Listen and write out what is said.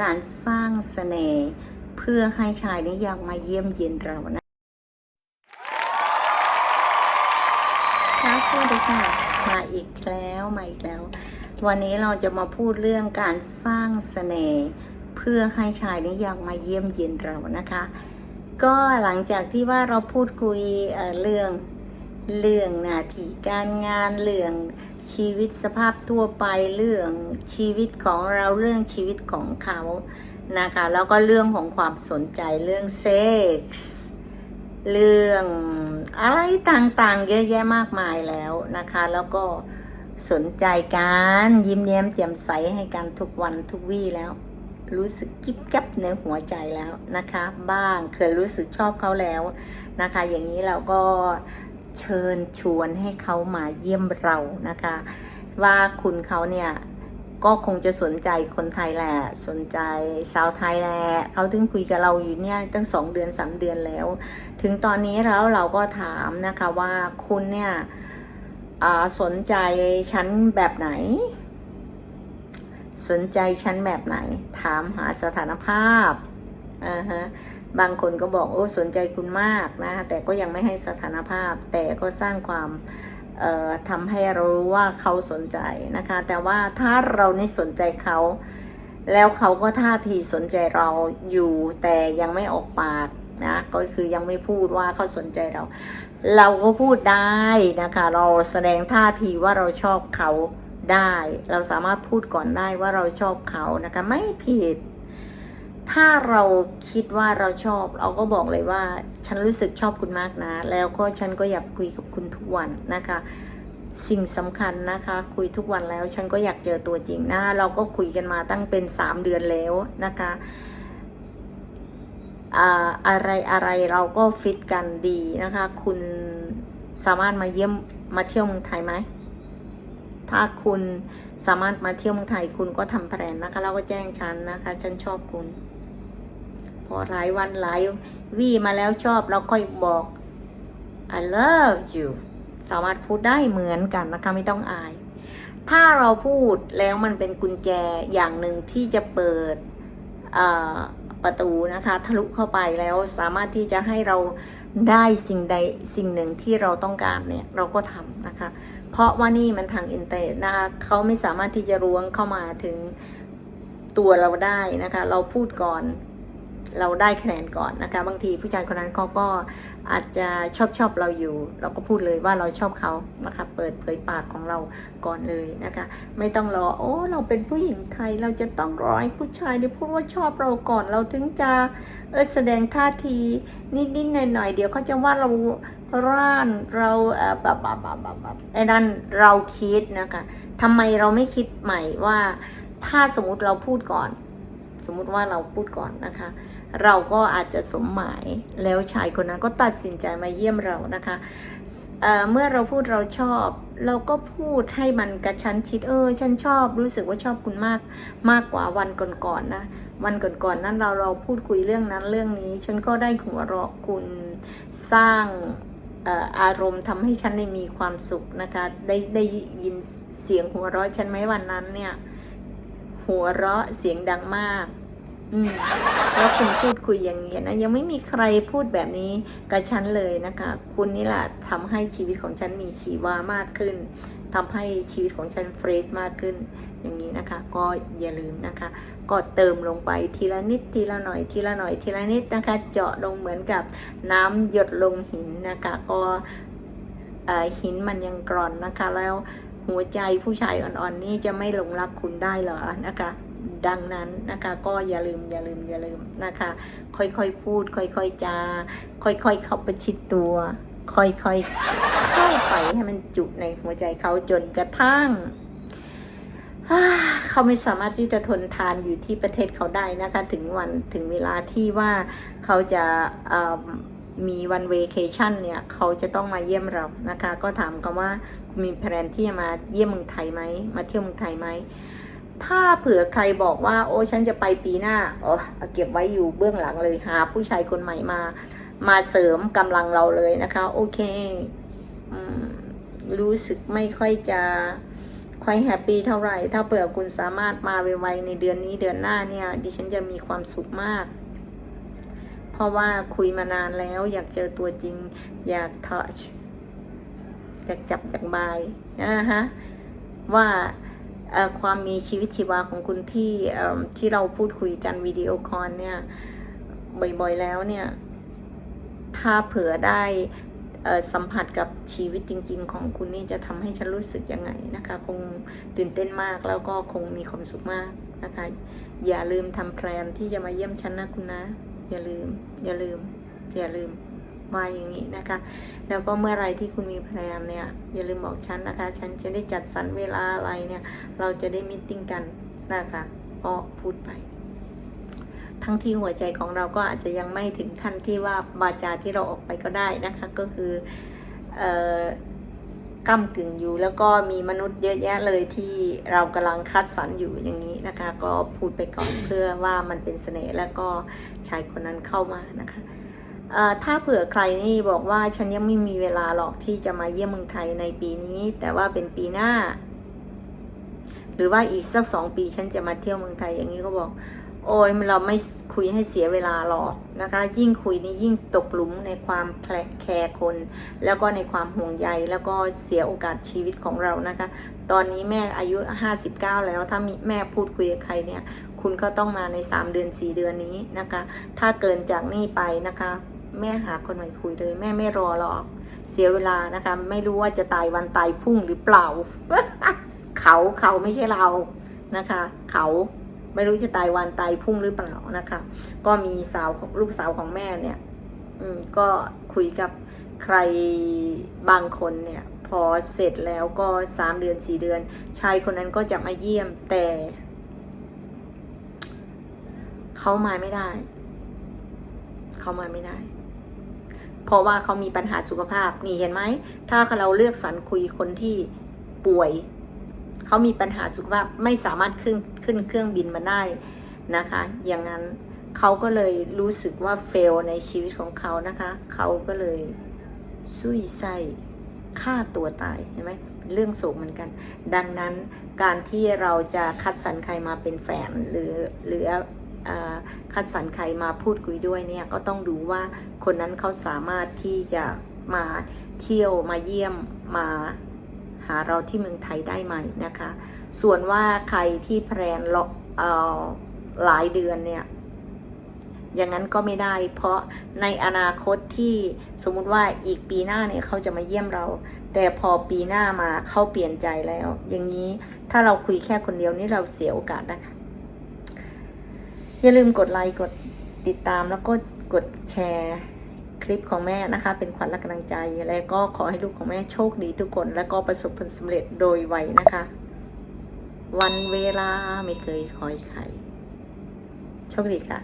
การสร้างเสน่ห์เพื่อให้ชายนิยามมาเยี่ยมเยียนเรานะค่ะสวัสดีค่ะมาอีกแล้วมาอีกแล้ว วันนี้เราจะมาพูดเรื่องการสร้างเสน่ห์เพื่อให้ชายนิยามมาเยี่ยมเยียนเรานะคะ ก็หลังจากที่ว่าเราพูดคุยเอ่อเรื่องเรื่องหน้าที่การงานเรื่อง ชีวิตสภาพทั่วไปเรื่องชีวิตของเราเรื่องชีวิตของเขานะคะแล้วก็เรื่องของความสนใจเรื่องเซ็กส์เรื่องอะไรต่างๆ เยอะแยะมากมายแล้วนะคะ แล้วก็สนใจกันยิ้มแย้มแจ่มใสให้กันทุกวันทุกวี่แล้ว รู้สึกกิ๊บกับในหัวใจแล้วนะคะ บ้างเคยรู้สึกชอบเขาแล้วนะคะ อย่างนี้เราก็ เชิญชวนให้เขามาเยี่ยมเรานะคะ ว่าคุณเขาเนี่ยก็คงจะสนใจคนไทยแหละ สนใจชาวไทยแหละเขาถึงคุยกับเราอยู่เนี่ยตั้งสองเดือนสามเดือนแล้ว ถึงตอนนี้แล้วเราก็ถามนะคะว่าคุณเนี่ยสนใจฉันแบบไหน สนใจฉันแบบไหน ถามหาสถานภาพ อ่าฮะบางคนก็บอกโอ้สนใจคุณมากนะแต่ก็ยังไม่ให้สถานภาพ แต่ก็สร้างความเอ่อทำให้เรารู้ว่าเขาสนใจนะคะ แต่ว่าถ้าเราไม่สนใจเขา แล้วเขาก็ท่าทีสนใจเราอยู่ แต่ยังไม่ออกปากนะก็คือยังไม่พูดว่าเขาสนใจเรา เราก็พูดได้นะคะ เราแสดงท่าทีว่าเราชอบเขาได้ เราสามารถพูดก่อนได้ว่าเราชอบเขานะคะ ไม่ผิด ถ้าเราคิดว่าเราชอบ เราก็บอกเลยว่า ฉันรู้สึกชอบคุณมากนะ แล้วก็ฉันก็อยากคุยกับคุณทุกวันนะคะ สิ่งสำคัญนะคะ คุยทุกวันแล้ว ฉันก็อยากเจอตัวจริงนะเราก็คุยกันมาตั้งเป็นสามเดือนแล้วนะคะอ่าอะไรอะไรเราก็ฟิตกันดีนะคะ คุณสามารถมาเยี่ยมมาเที่ยวเมืองไทยไหม ถ้าคุณสามารถมาเที่ยวเมืองไทยคุณก็ทำแผนนะคะแล้วก็แจ้งฉันนะคะ ฉันชอบคุณ พอหลายวันหลายวี่มาแล้วชอบเราค่อยบอก I love you สามารถพูดได้เหมือนกันนะคะไม่ต้องอาย ถ้าเราพูดแล้วมันเป็นกุญแจอย่างหนึ่งที่จะเปิดประตูนะคะ ทะลุเข้าไปแล้วสามารถที่จะให้เราได้สิ่งใดสิ่งหนึ่งที่เราต้องการเนี่ยเราก็ทำนะคะ เพราะว่านี่มันทางอินเทอร์เน็ตนะคะเขาไม่สามารถที่จะล้วงเข้ามาถึงตัวเราได้นะคะ เราพูดก่อน เราได้คะแนนก่อนนะคะ บางทีผู้ชายคนนั้นเขาก็อาจจะชอบชอบเราอยู่ เราก็พูดเลยว่าเราชอบเขานะคะ เปิดเผยปากของเราก่อนเลยนะคะ ไม่ต้องรอโอ้เราเป็นผู้หญิงไทยเราจะต้องรอให้ผู้ชายได้พูดว่าชอบเราก่อน เราถึงจะเออแสดงท่าทีนิดๆหน่อยๆเดี๋ยวเขาจะว่าเราร่านเราเออแบบแบบแบบแบบไอ้นั่นเราคิดนะคะทำไมเราไม่คิดใหม่ว่าถ้าสมมุติเราพูดก่อน สมมุติว่าเราพูดก่อนนะคะ เราก็อาจจะสมหมายแล้วชายคนนั้นก็ตัดสินใจมาเยี่ยมเรานะคะเเมื่อเราพูดเราชอบ เราก็พูดให้มันกระชั้นชิดเออฉันชอบรู้สึกว่าชอบคุณมากมากกว่าวันก่อนๆนนะวันก่อนๆนั้นเราเราพูดคุยเรื่องนั้นเรื่องนี้ ฉันก็ได้หัวเราะคุณสร้างอออารมณ์ทำให้ฉันได้มีความสุขนะคะได้ได้ยินเสียงหัวเราะฉันไหมวันนั้นเนี่ยหัวเราะเสียงดังมาก อืมแล้วคุณพูดคุยอย่างนี้นะยังไม่มีใครพูดแบบนี้กับฉันเลยนะคะ คุณนี่แหละทำให้ชีวิตของฉันมีชีวามากขึ้นทำให้ชีวิตของฉันเฟรชมากขึ้น อย่างนี้นะคะ ก็อย่าลืมนะคะ ก็เติมลงไปทีละนิดทีละหน่อยทีละหน่อยทีละนิดนะคะ เจาะลงเหมือนกับน้ำหยดลงหินนะคะ ก็หินมันยังกร่อนนะคะ แล้วหัวใจผู้ชายอ่อนๆนี่จะไม่หลงรักคุณได้เหรอนะคะ ดังนั้นนะคะก็อย่าลืมอย่าลืมอย่าลืมนะคะ ค่อยๆพูด ค่อยๆจา ค่อยๆเข้าประชิดตัว ค่อยๆเข้าไปให้มันจุในหัวใจเขาจนกระทั่งเขาไม่สามารถที่จะทนทานอยู่ที่ประเทศเขาได้นะคะ ถึงวันถึงเวลาที่ว่าเขาจะมีวันเวเคชันเนี่ย เขาจะต้องมาเยี่ยมเรานะคะ ก็ถามกันว่าคุณมีแผนที่จะมาเยี่ยมเมืองไทยไหมมาเที่ยวเมืองไทยไหม ถ้าเผื่อใครบอกว่า โอ้ฉันจะไปปีหน้าเออเอเก็บไว้อยู่เบื้องหลังเลยหาผู้ชายคนใหม่มา มาเสริมกำลังเราเลยนะคะ โอเคอรู้สึกไม่ค่อยจะค่อยแฮปปี้เท่าไหร่ ถ้าเผื่อคุณสามารถมาไวๆในเดือนนี้เดือนหน้าเนี่ย ดิฉันจะมีความสุขมาก เพราะว่าคุยมานานแล้ว อยากเจอตัวจริง อยากทัชอยากจับอยากบายนะฮะว่า ความมีชีวิตชีวาของคุณที่ที่เราพูดคุยกันวิดีโอคอลเนี่ย บ่อยๆแล้วเนี่ย ถ้าเผื่อได้สัมผัสกับชีวิตจริง ๆ ของคุณนี่จะทำให้ฉันรู้สึกยังไงนะคะ คงตื่นเต้นมากแล้วก็คงมีความสุขมากนะคะ อย่าลืมทำแพลนที่จะมาเยี่ยมฉันนะคุณนะ อย่าลืม อย่าลืม อย่าลืม ว่าอย่างนี้นะคะ แล้วก็เมื่อไรที่คุณมีแพลนเนี่ยอย่าลืมบอกฉันนะคะ ฉันจะได้จัดสรรเวลาอะไรเนี่ย เราจะได้มิทติ้งกันนะคะก็พูดไป ทั้งที่หัวใจของเราก็อาจจะยังไม่ถึงขั้นที่ว่าบาจาที่เราออกไปก็ได้นะคะ ก็คือเอ่อก้ากึ่งอยู่แล้วก็มีมนุษย์เยอะแยะเลยที่เรากำลังคัดสรรอยู่อย่างนี้นะคะ ก็พูดไปก่อนเพื่อว่ามันเป็นเสน่ห์แล้วก็ชายคนนั้นเข้ามานะคะ ถ้าเผื่อใครนี่บอกว่าฉันยังไม่มีเวลาหรอกที่จะมาเยี่ยมเมืองไทยในปีนี้ แต่ว่าเป็นปีหน้า หรือว่าอีกสักสองปีฉันจะมาเที่ยวเมืองไทยอย่างนี้ก็บอก โอ้ยเราไม่คุยให้เสียเวลาหรอกนะคะ ยิ่งคุยนี่ยิ่งตกหลุมในความแคลแคร์คน แล้วก็ในความห่วงใยแล้วก็เสียโอกาสชีวิตของเรานะคะ ตอนนี้แม่อายุ 59 แล้วถ้ามีแม่พูดคุยกับใครเนี่ย คุณก็ต้องมาใน 3 เดือน 4 เดือนนี้นะคะ ถ้าเกินจากนี้ไปนะคะ แม่หาคนใหม่คุยเลย แม่ไม่รอหรอก เสียเวลานะคะ ไม่รู้ว่าจะตายวันตายพรุ่งหรือเปล่า เขาเขาไม่ใช่เรานะคะ เขาไม่รู้จะตายวันตายพรุ่งหรือเปล่านะคะ ก็มีสาวของลูกสาวของแม่เนี่ย อืมก็คุยกับใครบางคนเนี่ย พอเสร็จแล้วก็สามเดือนสี่เดือน ชายคนนั้นก็จะมาเยี่ยมแต่เขามาไม่ได้ เขามาไม่ได้ เพราะว่าเขามีปัญหาสุขภาพนี่เห็นไหม ถ้าเราเลือกสรรคุยคนที่ป่วย เขามีปัญหาสุขภาพไม่สามารถขึ้นขึ้นเครื่องบินมาได้นะคะ อย่างนั้นเขาก็เลยรู้สึกว่าเฟลในชีวิตของเขานะคะ เขาก็เลยซุยไส้ฆ่าตัวตายเห็นไหมเรื่องสูงเหมือนกัน ดังนั้นการที่เราจะคัดสรรใครมาเป็นแฟนหรือหรือเออ คัดสรรใครมาพูดคุยด้วยเนี่ยก็ต้องดูว่าคนนั้นเขาสามารถที่จะมาเที่ยวมาเยี่ยมมาหาเราที่เมืองไทยได้ไหมนะคะ ส่วนว่าใครที่แพลนเลาะเอ่อหลายเดือนเนี่ยอย่างนั้นก็ไม่ได้ เพราะในอนาคตที่สมมุติว่าอีกปีหน้าเนี่ยเขาจะมาเยี่ยมเรา แต่พอปีหน้ามาเขาเปลี่ยนใจแล้ว อย่างนี้ถ้าเราคุยแค่คนเดียวนี่เราเสียโอกาสนะคะ อย่าลืมกดไลค์กดติดตามแล้วก็กดแชร์คลิปของแม่นะคะ เป็นขวัญและกำลังใจ และก็ขอให้ลูกของแม่โชคดีทุกคน และก็ประสบผลสำเร็จโดยไวนะคะ วันเวลาไม่เคยคอยใครโชคดีค่ะ